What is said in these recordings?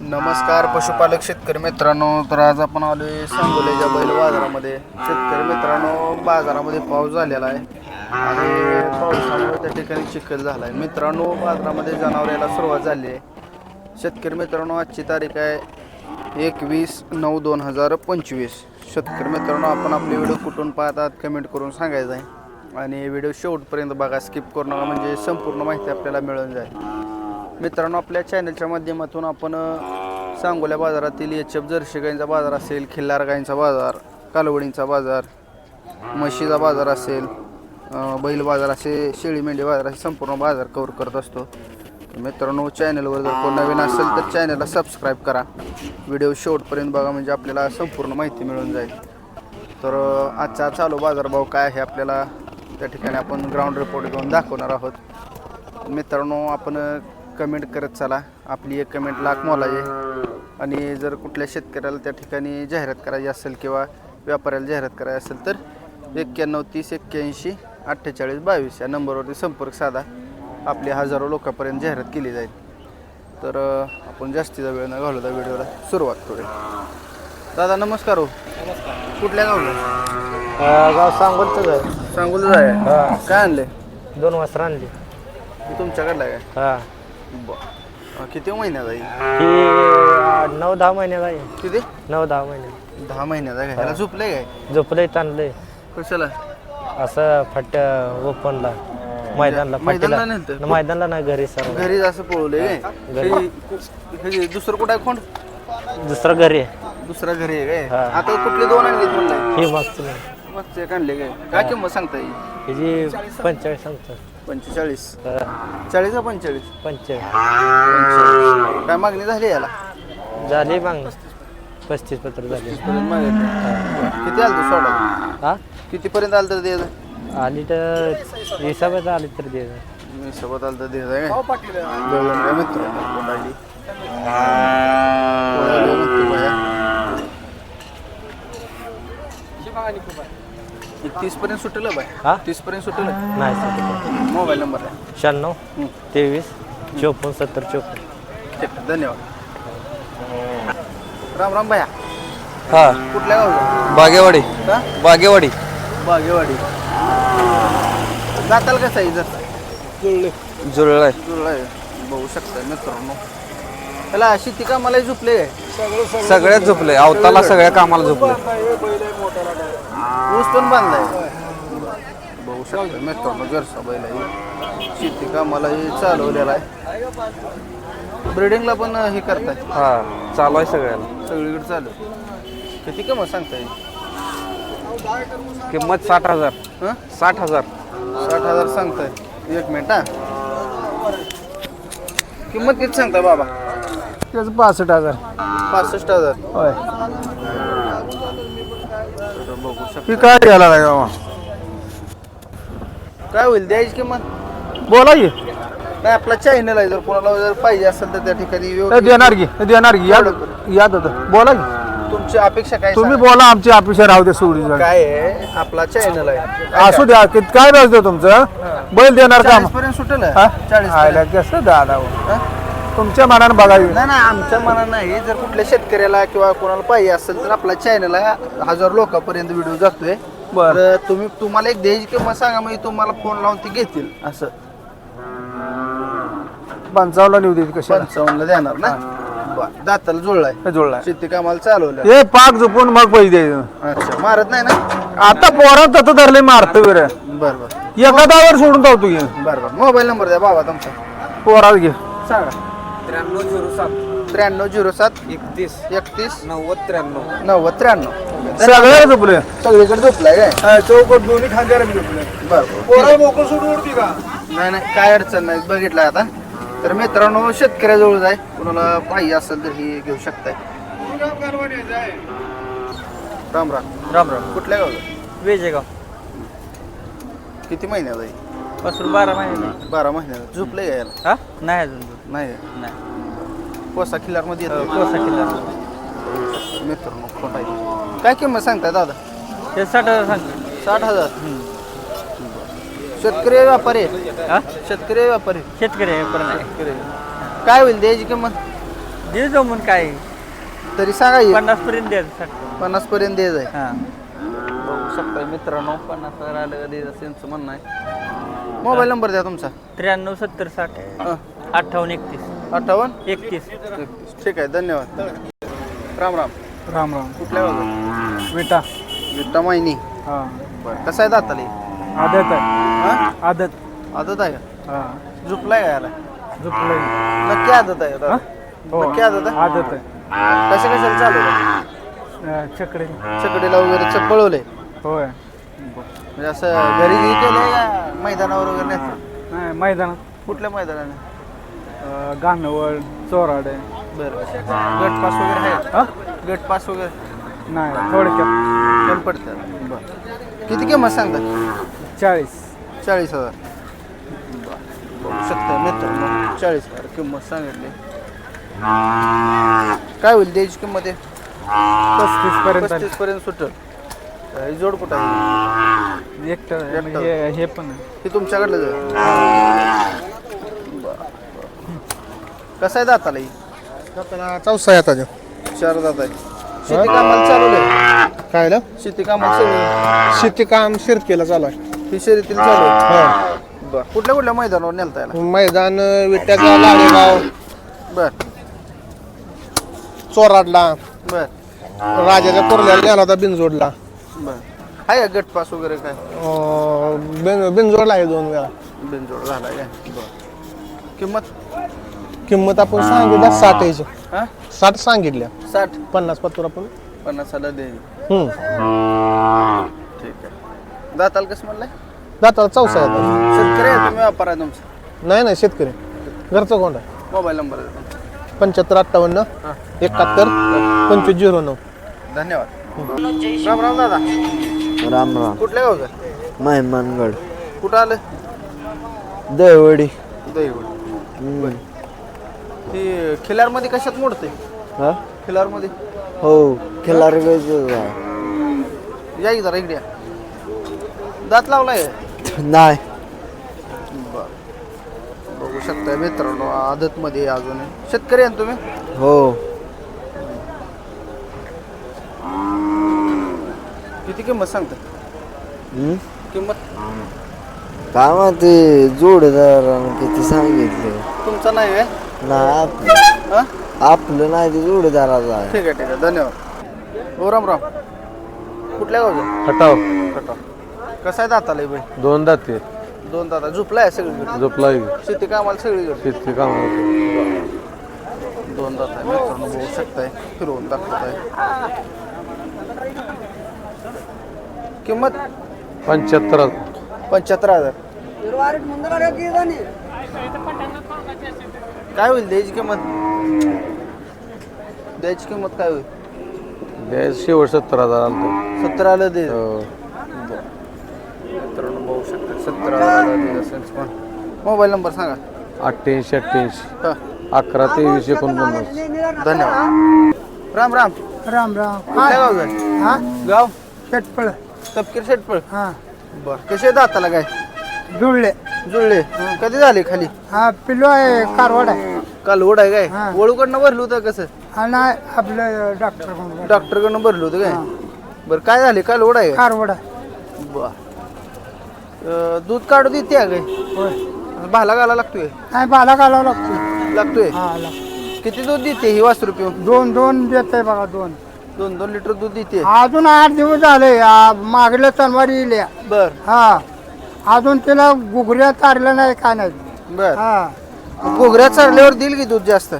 नमस्कार पशुपालक शेतकरी मित्रांनो तर आज आपण आलोय सांगोल्याच्या बैल बाजारामध्ये. शेतकरी मित्रांनो बाजारामध्ये पाऊस झालेला आहे. आणि पावसामुळे त्या ठिकाणी चिखल झाला आहे मित्रांनो बाजारामध्ये जनावर यायला सुरुवात झाली आहे. शेतकरी मित्रांनो आजची तारीख आहे एकवीस नऊ दोन हजार पंचवीस. शेतकरी मित्रांनो आपण आपले व्हिडिओ कुठून पाहतात कमेंट करून सांगायचं आहे. आणि व्हिडिओ शेवटपर्यंत बघा स्किप करू नका म्हणजे संपूर्ण माहिती आपल्याला मिळून जाईल. मित्रांनो आपल्या चॅनलच्या माध्यमातून आपण सांगोल्या बाजारातील एच एफ जर्शी गाईंचा बाजार असेल खिल्लार गाईंचा बाजार कालवडींचा बाजार म्हशीचा बाजार असेल बैल बाजार असे शेळी मेंढी बाजार असे संपूर्ण बाजार कवर करत असतो. मित्रांनो चॅनलवर जर कोण नवीन असेल तर चॅनलला सबस्क्राईब करा. व्हिडिओ शेवटपर्यंत बघा म्हणजे आपल्याला संपूर्ण माहिती मिळून जाईल. तर आजचा चालू बाजारभाव काय आहे आपल्याला त्या ठिकाणी आपण ग्राउंड रिपोर्ट घेऊन दाखवणार आहोत. मित्रांनो आपण कमेंट करत चला. आपली एक कमेंट लाख मोलाची. आणि जर कुठल्या शेतकऱ्याला त्या ठिकाणी जाहिरात करायची असेल किंवा व्यापाऱ्याला जाहिरात करायची असेल तर एक्क्याण्णव तीस एक्क्याऐंशी अठ्ठेचाळीस बावीस या नंबरवरती संपर्क साधा. आपली हजारो लोकांपर्यंत जाहिरात केली जाईल. तर आपण जास्तीचा वेळ न घालवता व्हिडिओला सुरुवात करूया. दादा नमस्कार हो. कुठल्या गावला? गाव सांगोलच आहे. सांगून जाय काय आणले दोन वाजता आणली. तुमच्याकडला आहे हा. किती महिन्यात आहे? ही नऊ दहा महिन्यात आहे. किती? नऊ दहा महिने दहा महिन्यात आहे का? ह्याला झोपलंय काय? झोपलंय ताणलंय. कशाला? असं फट ओपनला मैदानला मैदानला फाटीला. नेलतं? मैदानला नाही घरी सर घरी असं पळवलंय काय? हे- हे दुसरं कुठं आहे कोण दुसरं घरी आहे. दुसरा घरी आहे काय? हा. आता कुठले दोन आणले ही मागची नाही एक आणले काय? काय किंमत सांगता येईल हिची पंचेचाळीस सांगतो पंचेचाळीस. चाळीस का पंचेचाळीस? पंचेचाळीस. पंचेचाळीस. काय मागणी झाली याला? झाली मागणी. पस्तीस पत्र झाली. पर्यंत मागितलं. किती आलं तू सोडा? हा? कितीपर्यंत आलं तर दे आली तर हिसाबात आली तर दे मी सोबत आलं तर दे काय? बघून काय मित्र बाया. एक तीस पर्यंत सुटलं बाय हा? तीस पर्यंत सुटलं. नाही सर मोबाईल नंबर आहे. शहाण्णव हं. तेवीस चोपन्न सत्तर चोपन्न. ठीक आहे, धन्यवाद. राम राम भया. हा. कुठल्या गावचा? बागेवाडी. हा? बागेवाडी. बागेवाडी. जाताल कसं आहे जर? जुळलाय. जुळला आहे बघू शकता मित्रांनो. त्याला शेती कामाला झोपले सगळ्यात झोपले. अवताला सगळ्या कामाला झोपले ऊस पण बांधलाय. बघू शकता मित्रांनो जरसा बैल आहे. शेती कामालाही चालवलेला आहे. ब्रिडिंगला पण हे करताय. हा चालू आहे सगळ्याला. सगळीकडे चालू किती किंमत सांगता येईल किंमत साठ हजार. हं? साठ हजार. साठ हजार सांगताय. एक मिनिट हा. किंमत किती सांगताय बाबा? त्याचं पासष्ट हजार. पासष्ट हजार. होय. ती काय लागला बाबा काय होईल द्यायची किंमत? बोला की. नाही आपला चॅनल आहे जर कोणाला जर पाहिजे असेल तर त्या ठिकाणी व्यवस्थित- देणार की देणार की. याद याद होतं. बोला की. तुमची अपेक्षा काय तुम्ही सांगा? बोला आमची अपेक्षा राहू दे सोडी काय आहे? आपला चॅनल आहे. असू द्या. कित- काय राहतो तुमचं? बैल देणार का? चाळीस पर्यंत सुटेल? हा? आयला कसं दादा हो. तुमच्या मनानं बघा नाही नाही आमच्या मनात नाही. जर कुठल्या शेतकऱ्याला किंवा कोणाला पाहिजे असेल तर आपला चॅनल आहे हजार लोकांपर्यंत व्हिडिओ जातोय. बरं. तर तुम्ही तुम्हाला एक द्यायची किंमत सांगा म्हणजे तुम्हाला फोन लावून ती घेतील असं. पंचावन्न नेऊ देत कशा पंचावन्नला देणार ना? बरं. दाताला जुळलाय. जोडलाय शेती कामाला चालवलं हे पाक झोपून मग पैसे द्यायचं. अच्छा मारत नाही ना? आता पोरात तसं धरले मारतो वीर बरं बरं. एखादावर सोडून धावतो घे बरं बरं. मोबाईल नंबर द्या बाबा तुमचा. पोरात घे. सांगा. त्र्याण्णव झिरो सात. त्र्याण्णव झिरो सात. एकतीस. एकतीस. नव्वद त्र्याण्णव. नव्वद त्र्याण्णव. सगळे झोपले सगळीकडे झोपलाय काय? चौकट दोन्ही खांद्यावर झोपले बरं पोरा मोकळ सोडून उडती का? नाही नाही काय अडचण नाही. बघितलं आता. तर मित्रांनो शेतकऱ्याजवळ जाय. कुणाला पाहिजे असेल तर ही घेऊ शकताय. राम राम. राम राम. कुठल्या गावचं? वेजेगाव किती महिन्यात आहे? पासून बारा महिने बारा महिन्यात झोपले का याला? हा? नाही अजून नाही. नाही. कोसा किल्लारमध्ये येतो कोसा किल्ला मित्रांनो खोटा आहे. काय किंमत सांगताय दादा? ते साठ हजार सांग साठ हजार. शेतकरी व्यापारी आहे? हा? शेतकरी आहे व्यापारी शेतकरी आहे पण नाही. शेतकरी आहे. काय होईल द्यायची किंमत? दे जमून काय? तरी सांगा. पन्नास पर्यंत द्यायचं पन्नास पर्यंत द्यायचं आहे. हां. शकता मित्रांनो पन्नास हजार आलं का द्यायचं त्यांचं म्हणणं आहे. मोबाईल नंबर द्या तुमचा. त्र्याण्णव सत्तर साठ हं. अठ्ठावन्न एकतीस. अठ्ठावन्न? एकतीस. ठीक आहे धन्यवाद. राम राम. राम राम. कुठल्या बाजू विटा. विठ्ठा माहिनी हां. बरं. कसं आहे दाताली? आदत आहे. हां? आदत. आदत आहे का? हां. झुपलाय का याला? झोपलं नक्की आदत आहे दादा? नक्की आदत आहे? आदत आहे. कशा कशाला चालू आहे? चकडे चकडीला वगैरे च- पळवलंय होय. म्हणजे असं घरी केलंय का मैदानावर वगैरे नाही नाही मैदानात. कुठल्या मैदानाने गाणवळ चोराडे. बरं. गट पास वगैरे आहे हां? गट पास वगैरे? नाही थोडक्यात. कमी पडतं. बरं. किती किंमत सांगता? चाळीस. चाळीस हजार. बघू शकता मित्रांनो चाळीस हजार किंमत सांगितली. काय होईल द्यायची किंमत आहे? पस्तीस पर्यंत. पस्तीस पर्यंत सुटल. ही जोड कुठं आहे? एकटं आहे. एकटं. हे हे पण आहे. ही तुमच्याकडलं जाईल कसं आहे दाताला ही? त्याला चौसा आहे आता चार दात आहे. शेती कामाला चालवलंय काय ना शेती कामाला सगळी शेती काम शिरकेला चालू आहे. ही शर्यतीला चालू आहे. हो. बरं. कुठल्या कुठल्या मैदानावर नेलता याला? मैदान विट्याचा लाडेगाव. बर. चोराडला. बर. राजाच्या कोरल्याला नेला होता बिनजोडला. बर. आहे का गटपास वगैरे काय? अं, बिन बिनजोडला आहे दोन वेळा. बिनजोड झाला काय? बर. किंमत? किंमत आपण सांगितल्या साठ याची हा? साठ सांगितल्या. साठ. पन्नास पत्तर आपण. पन्नासाला दे. हम्म. ठीक आहे. दाताल कसं म्हणलंय? दाताला चौसा आता. शेतकरी आहे तुम्ही व्यापार आहे तुमचा. नाही नाही शेतकरी. घरचा कोंड आहे? मोबाईल नंबर पंच्याहत्तर अठ्ठावन्न. एकाहत्तर पंचवीस झिरो नऊ. धन्यवाद. राम राम दादा. राम राम. कुठल्या गावचं? मेहमानगड. कुठं आलं? दहिवडी. दहीवड. ती खिलारमध्ये कशात मोडते हा? खिलारमध्ये? हो खिलार या की जरा इकडे या. दात लावलाय? नाही. बघू शकता मित्रांनो आदत मध्ये अजून. शेतकरी आहे ना तुम्ही? हो. किती किंमत सांगता. हम्म? किंमत? काय माहिती जोडदार किती सांगितले. तुमचा नाही आहे नाही आपलं. हा? आपलं नाही ते जोडदाराचं आहे. ठीक आहे ठीक आहे. धन्यवाद. हो राम राम. कुठल्या गावचं? हटाव कटाव कसं आहे दाताला हे बाई? दोन दाते. दोन दाता. झुपलाय सगळीकडे? झोपला शेती कामाला सगळीकडे? शेती काम दोन दात आहे मित्रांनो बघू शकताय फिरवून दाखवत आहे किंमत? पंच्याहत्तर पंच्याहत्तर हजार. काय होईल द्यायची किंमत? द्यायची किंमत काय होईल? शेवट सत्तर हजार आलं सत्तर आलं दे हो. मित्रांनो बघू शकता सत्तर हजार मोबाईल नंबर सांगा. अठ्ठ्याऐंशी अठ्ठ्याऐंशी. हा. अकरा तेवीस एकोणपन्नास. धन्यवाद. राम राम. राम राम. गाव हा? गाव? चटपळ तपकीर शेटपळ हा. बर कसे दाताला काय जुळले. जुळले. कधी झाले खाली? हा पिल्लो आहे कारवाड आहे. काल ओढ आहे काय. ओळूकडनं भरलं होतं कसं? हा नाही आपलं डॉक्टर डॉक्टरकडनं भरलं. होतं काय? बरं काय झाले? काल ओढ आहे कारवाड आहे. बर. दूध काढू देते काय भाला घाला लागतोय? नाही बाला घालावं लागतो लागतोय? हा लागतो किती दूध देते ही वासरू पिऊन? दोन दोन देत आहे बघा दोन. दोन दोन लिटर दूध देते. अजून आठ दिवस झाले आ, मागल्या तनवारी इल्या. बर. हा. अजून तिला गुगऱ्या चारल्या नाही काय नाही. बर. हा. घोगऱ्या चढल्यावर देईल की दूध जास्त?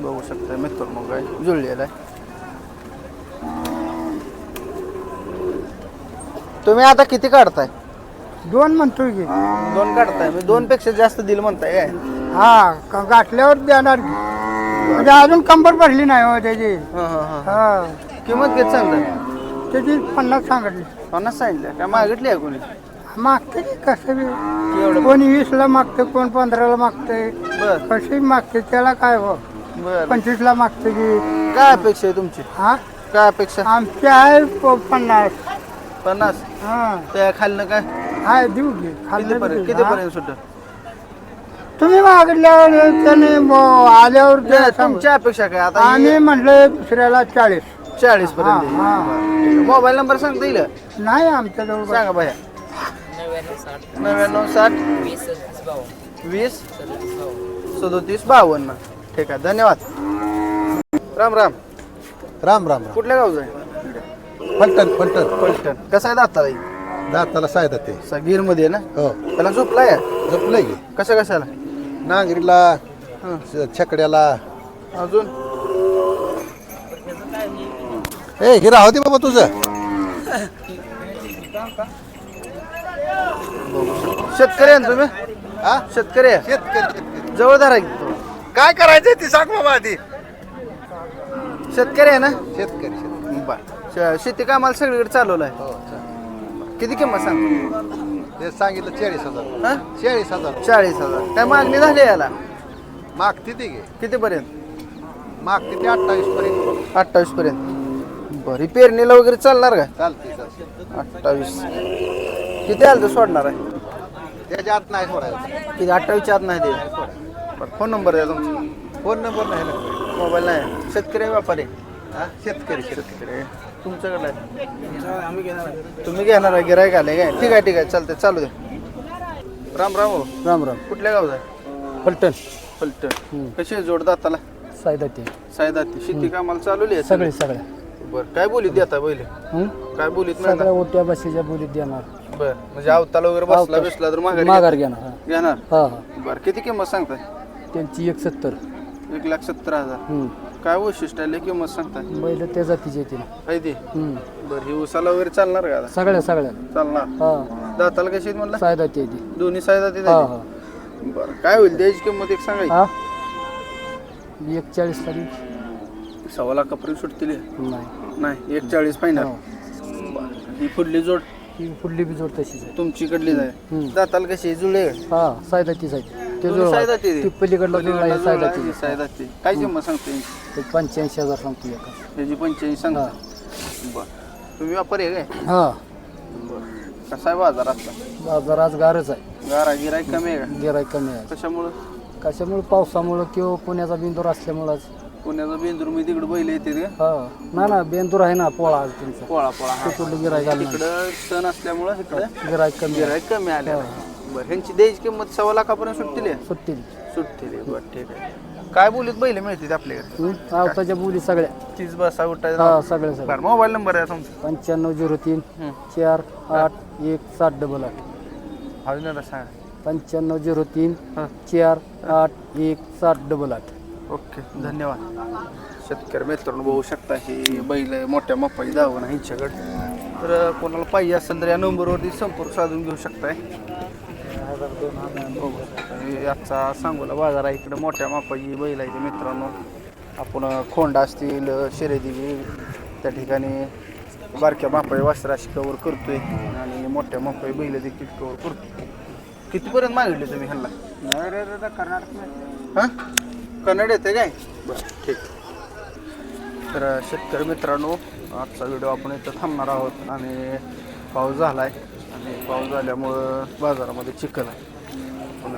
बघू शकता मित्रांनो काय जुळलेला आहे. तुम्ही आता किती काढताय? दोन म्हणतोय की. दोन काढताय मी दोन पेक्षा जास्त दिल म्हणताय काय? हा क- गाठल्यावर देणार की. म्हणजे अजून कंबर भरली नाही हो त्याची. हा, हा, हा. हा. किंमत किती सांगताय त्याची पन्नास सांगितली. पन्नास सांगितलं. काय मागितली आहे कोणी? मागते की कसं बी. एवढं? कोणी वीसला मागते कोण पंधराला मागते बर. कशी मागते त्याला काय हो? बर. पंचवीसला मागते की. काय अपेक्षा आहे तुमची? हा? काय अपेक्षा? आमची आहे प- पन्नास. पन्नास? हा. त्या खालनं काय? हाय देऊ की. किती खाल्लं पर्यंत किती. पर्यंत सुट तुम्ही मागितल्यावर त्याने ब- आल्यावर ते नाही, सांगू. तुमच्या अपेक्षा काय? आता आम्ही म्हटलं दुसऱ्याला चाळीस. चाळीस पर्यंत हा. मोबाईल नंबर सांगता येईल? नाही आमच्याजवळ सांगा भैया नव्याण्णव साठ. वीस. सदोतीस बावन्न. ठीक आहे धन्यवाद. राम राम. राम राम कुठल्या गावचं आहे? फलटण फलटण. पलटण कसं आहे दाताला दाताला सायदा ते. गिरमध्ये ना? हो. त्याला झोपलाय? झोपलंय. की कसं कशाला? नांगरीला हं. श- छकड्याला. अजून? ए हिरा होती बाबा तुझं. शेतकरी आहे ना तुम्ही? हा? शेतकरी आहे. शेतकरी. जवळ धरा की. तो. काय करायचंय ती सांग बाबा आधी. शेतकरी आहे ना? शेतकरी शेतकरी. बर श- शेती कामाला सगळीकडे चालवलं आहे हो चालेल. किती किंमत सांग ते सांगितलं चाळीस हजार. हा? चाळीस हजार. चाळीस हजार. काय मागणी झाली याला? मागते ती घे. कितीपर्यंत? मागते ते अठ्ठावीस पर्यंत अठ्ठावीस पर्यंत बरं पेरणीला वगैरे चालणार का चालते चालते. अठ्ठावीस. किती आलं तर सोडणार आहे? त्याच्या आत नाही सोडायचं. किती? अठ्ठावीसच्या आत नाही ते फोन नंबर द्या तुमचा. फोन नंबर नाही ना मोबाईल नाही. शेतकरी आहे व्यापारी. हा शेतकरी शेतकरी. शेतकरी आहे. तुमच्याकडे आहे. तुम्ही घेणार आहे गिरायक आले काय? ठीक आहे ठीक आहे. चालतंय चालू दे राम राम हो. राम राम. कुठल्या गावचा? आहे फलटण. फलटण कशी आहे जोड दाताला? सायदा ते सायदाती शेती कामाला चालवली आहे सगळे सगळे? बरं. काय बोलीत देता पहिले? काय बोलीत सगळ्या मिळणार ओट्या बशीच्या बोलीत देणार. बरं. म्हणजे अवताला वगैरे बसला अवताल. बिसला तर माघारी माघार घेणार हा. घेणार? हा हा. बरं. किती किंमत सांगताय? त्यांची एक सत्तर एक लाख सत्तर हजार. काय वैशिष्ट्य आहे? लय किंमत सांगताय बैल त्या जातीचे येतील काय ते? हं. बरं ही उसाला वगैरे चालणार का आता? सगळ्या सगळ्या. चालणार? हा. दाताला कशी आहेत म्हणलं? सायदा ते. येतील दोन्ही सायदा हा हा. बरं काय होईल? त्याची किंमत एक सांगायची हा? एक चाळीस तारीख सव्वा लाखापर्यंत सुटतील हे? नाही. नाही एक चाळीस फायनल. हा. ही पुढली जोड. ती पुढली बी जोड तशीच आहे. तुमचीकडली जाय हम्म. दाताला कशी जुळे. हा सायदा तीच आहे. ते दोन्ही जोड सायदा ती? ती पलीकडला जोड आहे सायदा ती. सायदा ती. काय किंमत सांगते ते पंच्याऐंशी हजार सांगतो एका. पंच्याऐंशी बर. तुम्ही व्यापारी आहे काय? हा. बरं. कसा आहे बाजार आता? बाजार आज गारच आहे. गारा गिराय कमी आहे का? गिराय कमी आहे. कशामुळं? कशामुळे? पावसामुळं किंवा पुण्याचा बिंदूर असल्यामुळं पुण्याचा बेंदूर मी तिकडे बैल येते का हा. ना ना बेंदूर आहे ना पोळा आज तुमचा. पोळा पोळा. हा. तिकडलं गिराय घालणार तिकडं सण असल्यामुळं इकडं गिराय कमी आहे. गिराय कमी आले बरं ह्यांची द्यायची किंमत सव्वा लाखापर्यंत सुटतील हे? सुट्टी सुटतील हे. बरं ठीक आहे. काय बोलीत बैल मिळतील आपल्याकडे? हं? आवताच्या बोली सगळ्या. तीस बसा उठायचा हा सगळ्या सगळ्या. बरं मोबाईल नंबर आहे तुमचा? पंच्याण्णव झिरो तीन हं. चार आठ एक सात डबल आठ. अजून सांगा. पंच्याण्णव झिरो तीन हां. चार आठ एक सात डबल आठ. ओके धन्यवाद. शेतकरी मित्रांनो बघू शकता ही बैल मोठ्या मापाची धावण आहे ह्यांच्याकडे तर कोणाला पाहिजे असेल तर या नंबरवरती संपर्क साधून घेऊ शकताय. बघू सांगूला हे आजचा सांगोला बाजार आहे. इकडे मोठ्या मापाची बैल आहे मित्रांनो. आपण खोंड असतील शर्यती त्या ठिकाणी बारक्या मापाई वासराशी कवर करतोय. आणि मोठ्या मापाई बैल देखील कवर करतो कितीपर्यंत मागितले तुम्ही ह्यांना? हां? कन्नड येते काय? बरं ठीक. तर शेतकरी मित्रांनो आजचा व्हिडिओ आपण इथं थांबणार आहोत. आणि पाऊस झाला आहे आणि पाऊस झाल्यामुळं बाजारामध्ये चिखल आहे.